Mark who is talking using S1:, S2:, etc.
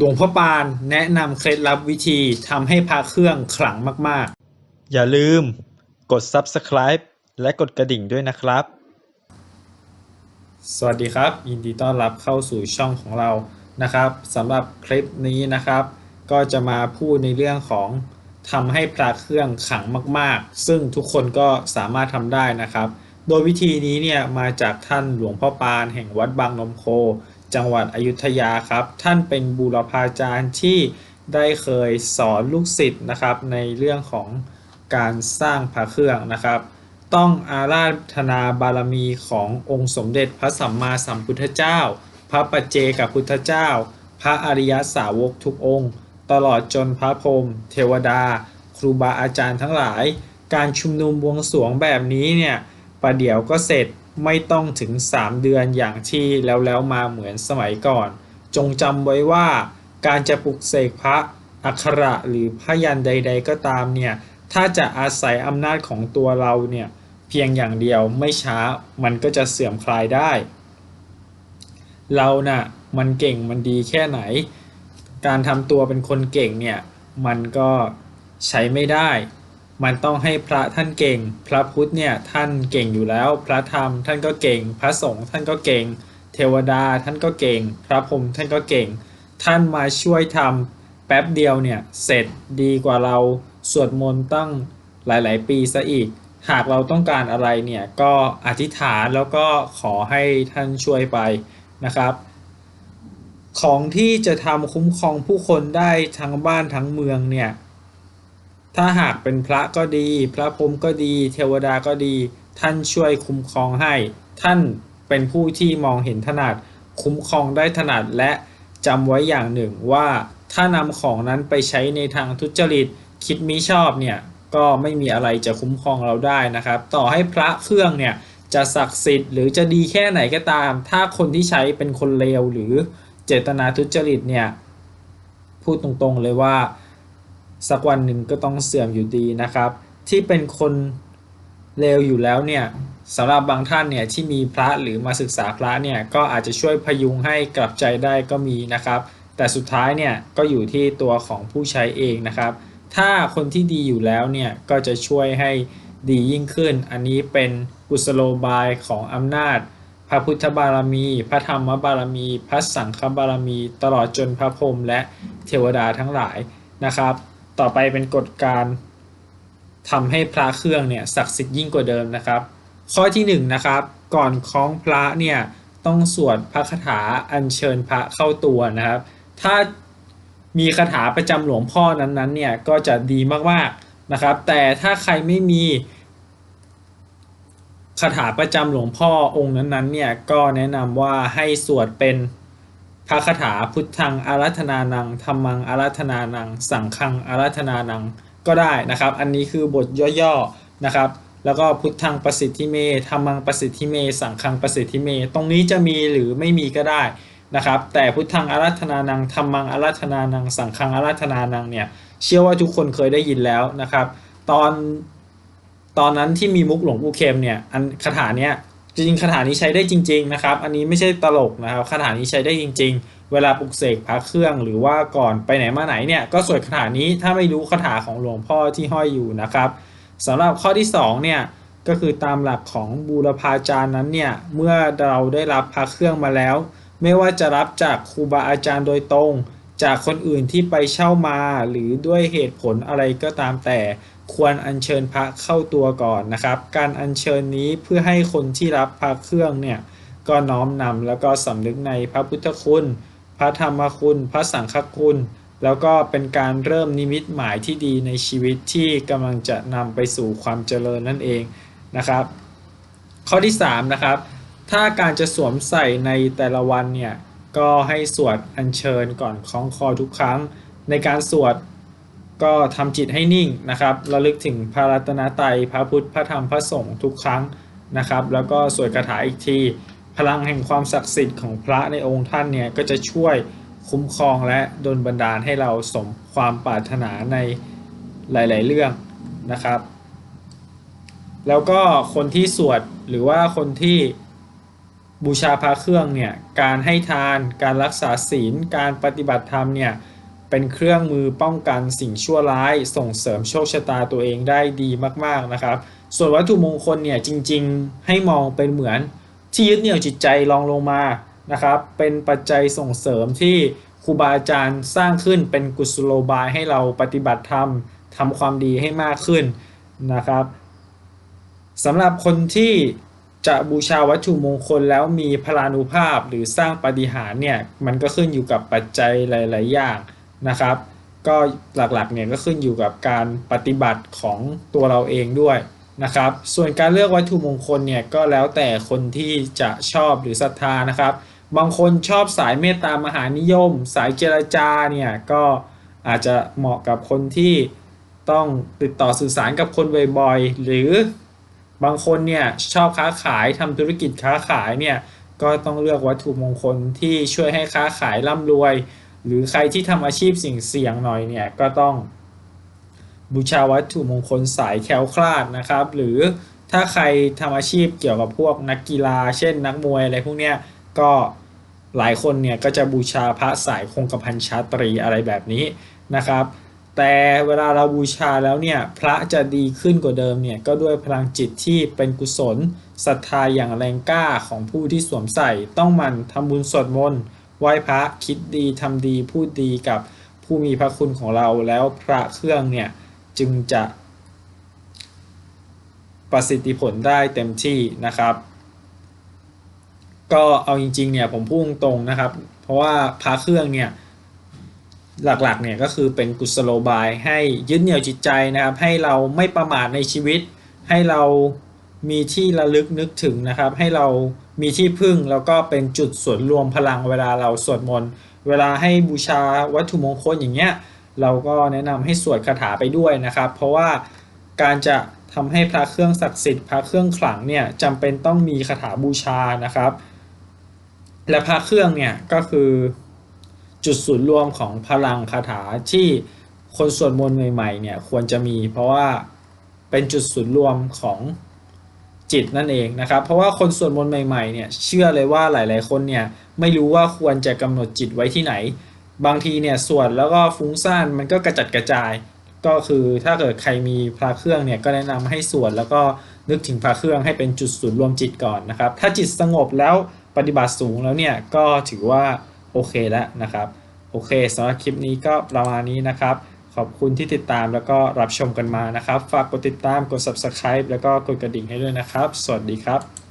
S1: หลวงพ่อปานแนะนำเคล็ดลับวิธีทำให้พระเครื่องขลังมาก
S2: อย่าลืมกด Subscribe และกดกระดิ่งด้วยนะครับ
S1: ๆสวัสดีครับ ยินดีต้อนรับเข้าสู่ช่องของเรานะครับสำหรับคลิปนี้นะครับ ก็จะมาพูดในเรื่องของทำให้พระเครื่องขลังมาก ๆ ซึ่งทุกคนก็สามารถทำได้นะครับ โดยวิธีนี้เนี่ยมาจากท่านหลวงพ่อปานแห่งวัดบางนมโค จังหวัดอยุธยาครับ ท่านเป็นบูรพาจารย์ที่ได้เคยสอนลูกศิษย์นะครับ ในเรื่องของการสร้างพระเครื่องนะครับ ต้องอาราธนาบารมีขององค์สมเด็จพระสัมมาสัมพุทธเจ้า พระปัจเจกับพุทธเจ้า พระอริยสาวกทุกองค์ ตลอดจนพระพรหมเทวดา ครูบาอาจารย์ทั้งหลาย การชุมนุมบวงสรวงแบบนี้เนี่ยประเดี๋ยวก็เสร็จ ไม่ต้องถึง 3 เดือนอย่างที่แล้วแล้วมาเหมือนสมัยก่อน จงจำไว้ว่าการจะปลุกเสกพระอักขระหรือพยันใด ๆ ก็ตามเนี่ย ถ้าจะอาศัยอำนาจของตัวเราเนี่ย เพียงอย่างเดียวไม่ช้ามันก็จะเสื่อมคลายได้ เราน่ะมันเก่งมันดีแค่ไหน การทำตัวเป็นคนเก่งเนี่ย มันก็ใช้ไม่ได้ มันต้องให้พระท่านเก่ง พระพุทธเนี่ยท่านเก่งอยู่แล้ว พระธรรมท่านก็เก่ง พระสงฆ์ท่านก็เก่ง เทวดาท่านก็เก่ง พระพรหมท่านก็เก่ง ท่านมาช่วยทำแป๊บเดียวเนี่ยเสร็จดีกว่าเราสวดมนต์ตั้งหลาย ๆ ปีซะอีก หากเราต้องการอะไรเนี่ยก็อธิษฐานแล้วก็ขอให้ท่านช่วยไปนะครับ ของที่จะทำคุ้มครองผู้คนได้ทั้งบ้านทั้งเมืองเนี่ย ถ้าหากเป็นพระก็ดี พระพรหมก็ดี เทวดาก็ดี ท่านช่วยคุ้มครองให้ ท่านเป็นผู้ที่มองเห็นถนัด คุ้มครองได้ถนัดและจำไว้อย่างหนึ่งว่าถ้านำของนั้นไปใช้ในทางทุจริต คิดมิชอบเนี่ยก็ไม่มีอะไรจะคุ้มครองเราได้นะครับ ต่อให้พระเครื่องเนี่ยจะศักดิ์สิทธิ์หรือจะดีแค่ไหนก็ตาม ถ้าคนที่ใช้เป็นคนเลวหรือเจตนาทุจริตเนี่ยพูดตรงๆเลยว่า สักวันหนึ่งก็ต้องเสื่อมอยู่ดีนะครับ ที่เป็นคนเลวอยู่แล้วเนี่ยสำหรับบางท่านเนี่ยที่มีพระหรือมาศึกษาพระเนี่ยก็อาจจะช่วยพยุงให้กลับใจได้ก็มีนะครับ แต่สุดท้ายเนี่ยก็อยู่ที่ตัวของผู้ใช้เองนะครับ ถ้าคนที่ดีอยู่แล้วเนี่ยก็จะช่วยให้ดียิ่งขึ้น อันนี้เป็นกุศโลบายของอำนาจ พระพุทธบารมี พระธรรมบารมี พระสังฆบารมี ตลอดจนพระพรหมและเทวดาทั้งหลายนะครับ ต่อไปเป็นกฎการทำให้พระเครื่องเนี่ยศักดิ์สิทธิ์ยิ่งกว่าเดิมนะครับ ข้อที่1นงนะครับ ก่อนคล้องพระเนี่ยต้องสวดพระคาถาอัญเชิญพระเข้าตัวนะครับ ถ้ามีคาถาประจำหลวงพ่อนั้นๆเนี่ยก็จะดีมากๆนะครับ แต่ถ้าใครไม่มีคาถาประจำหลวงพ่อองค์นั้นๆเนี่ยก็แนะนำว่าให้สวดเป็น พระคาถาพุทธังอารัธนานังธรรมังอารัธนานัง สังฆังอารัธนานังก็ได้นะครับ อันนี้คือบทย่อๆนะครับ แล้วก็พุทธังประสิทธิเมธรรมังประสิทธิเม สังฆังประสิทธิเม ตรงนี้จะมีหรือไม่มีก็ได้นะครับ แต่พุทธังอารัธนานังธรรมังอารัธนานัง สังฆังอารัธนานังเนี่ยเชื่อว่าทุกคนเคยได้ยินแล้วนะครับ ตอนตอนนั้นที่มีมุกหลวงปู่เข็มเนี่ยอันคาถาเนี้ย จริงคาถานี้ใช้ได้จริง ๆนะครับ อันนี้ไม่ใช่ตลกนะครับคาถานี้ใช้ได้จริง ๆ เวลาปลุกเสกพระเครื่องหรือว่าก่อนไปไหนมาไหนเนี่ยก็สวดคาถานี้ถ้าไม่รู้คาถาของหลวงพ่อที่ห้อยอยู่นะครับสำหรับข้อที่2เนี่ยก็คือตามหลักของบูรพาจารย์นั้นเนี่ยเมื่อเราได้รับพระเครื่องมาแล้ว ไม่ว่าจะรับจากครูบาอาจารย์โดยตรง จากคนอื่นที่ไปเช่ามาหรือด้วยเหตุผลอะไรก็ตามแต่ ควรอัญเชิญพระเข้าตัวก่อนนะครับ การอัญเชิญนี้เพื่อให้คนที่รับพระเครื่องเนี่ยก็น้อมนำแล้วก็สำนึกในพระพุทธคุณ พระธรรมคุณ พระสังฆคุณ แล้วก็เป็นการเริ่มนิมิตหมายที่ดีในชีวิตที่กำลังจะนำไปสู่ความเจริญนั่นเองนะครับ ข้อที่3นะครับถ้าการจะสวมใส่ในแต่ละวันเนี่ยก็ให้สวดอัญเชิญก่อนคล้องคอทุกครั้ง ในการสวด ก็ทำจิตให้นิ่งนะครับระลึกถึงพระรัตนตรัยพระพุทธพระธรรมพระสงฆ์ทุกครั้งนะครับ แล้วก็สวดคาถาอีกที พลังแห่งความศักดิ์สิทธิ์ของพระในองค์ท่านเนี่ยก็จะช่วยคุ้มครองและดลบันดาลให้เราสมความปรารถนาในหลาย ๆ เรื่องนะครับ แล้วก็คนที่สวดหรือว่าคนที่บูชาพระเครื่องเนี่ยการให้ทานการรักษาศีลการปฏิบัติธรรมเนี่ย เป็นเครื่องมือป้องกันสิ่งชั่วร้าย ส่งเสริมโชคชะตาตัวเองได้ดีมากๆนะครับ ส่วนวัตถุมงคลเนี่ยจริงๆ ให้มองเป็นเหมือนที่ยึดเหนี่ยวจิตใจรองลงมานะครับเป็นปัจจัยส่งเสริมที่ครูบาอาจารย์สร้างขึ้นเป็นกุศโลบายให้เราปฏิบัติธรรมทำความดีให้มากขึ้นนะครับสำหรับคนที่จะบูชาวัตถุมงคลแล้วมีพลานุภาพหรือสร้างปาฏิหาริย์เนี่ยมันก็ขึ้นอยู่กับปัจจัยหลาย ๆ อย่าง นะครับ ก็หลักๆเนี่ยก็ขึ้นอยู่กับการปฏิบัติของตัวเราเองด้วยนะครับ ส่วนการเลือกวัตถุมงคลเนี่ยก็แล้วแต่คนที่จะชอบหรือศรัทธานะครับ บางคนชอบสายเมตตามหานิยม สายเจรจาเนี่ยก็อาจจะเหมาะกับคนที่ต้องติดต่อสื่อสารกับคนบ่อยๆ หรือบางคนเนี่ยชอบค้าขายทำธุรกิจค้าขายเนี่ยก็ต้องเลือกวัตถุมงคลที่ช่วยให้ค้าขายร่ำรวย หรือใครที่ทำอาชีพสิ่งเสี่ยงหน่อยเนี่ยก็ต้องบูชาวัตถุมงคลสายแคล้วคลาดนะครับ หรือถ้าใครทำอาชีพเกี่ยวกับพวกนักกีฬา เช่นนักมวยอะไรพวกเนี้ยก็หลายคนเนี่ยก็จะบูชาพระสายคงกระพันชาตรีอะไรแบบนี้นะครับ แต่เวลาเราบูชาแล้วเนี่ยพระจะดีขึ้นกว่าเดิมเนี่ยก็ด้วยพลังจิตที่เป็นกุศลศรัทธาอย่างแรงกล้าของผู้ที่สวมใส่ต้องมันทำบุญสวดมนต์ ไหว้พระคิดดีทำดีพูดดีกับผู้มีพระคุณของเราแล้วพระเครื่องเนี่ยจึงจะประสิทธิผลได้เต็มที่นะครับ ก็เอาจริงๆเนี่ยผมพูดตรงๆนะครับ เพราะว่าพระเครื่องเนี่ยหลักๆเนี่ยก็คือเป็นกุศโลบายให้ยึดเหนี่ยวจิตใจนะครับ ให้เราไม่ประมาทในชีวิต ให้เรามีที่ระลึกนึกถึงนะครับ ให้เรา มีที่พึ่งแล้วก็เป็นจุดส่วนรวมพลังเวลาเราสวดมนต์เวลาให้บูชาวัตถุมงคลอย่างเงี้ยเราก็แนะนำให้สวดคาถาไปด้วยนะครับ เพราะว่าการจะทำให้พระเครื่องศักดิ์สิทธิ์พระเครื่องขลังเนี่ยจำเป็นต้องมีคาถาบูชานะครับ และพระเครื่องเนี่ยก็คือจุดศูนย์รวมของพลังคาถาที่คนสวดมนต์ใหม่ๆเนี่ยควรจะมี เพราะว่าเป็นจุดศูนย์รวมของ จิตนั่นเองนะครับ เพราะว่าคนสวดมนต์ใหม่ๆเนี่ยเชื่อเลยว่าหลายๆคนเนี่ยไม่รู้ว่าควรจะกำหนดจิตไว้ที่ไหน บางทีเนี่ยสวดแล้วก็ฟุ้งซ่านมันก็กระจัดกระจาย ก็คือถ้าเกิดใครมีพระเครื่องเนี่ยก็แนะนำให้สวดแล้วก็นึกถึงพระเครื่องให้เป็นจุดศูนย์รวมจิตก่อนนะครับ ถ้าจิตสงบแล้วปฏิบัติสูงแล้วเนี่ยก็ถือว่าโอเคแล้วนะครับ โอเคสำหรับคลิปนี้ก็ประมาณนี้นะครับ ขอบคุณที่ติดตามแล้วก็รับชมกันมานะครับ ฝากกดติดตามกด subscribe แล้วก็กดกระดิ่งให้ด้วยนะครับ สวัสดีครับ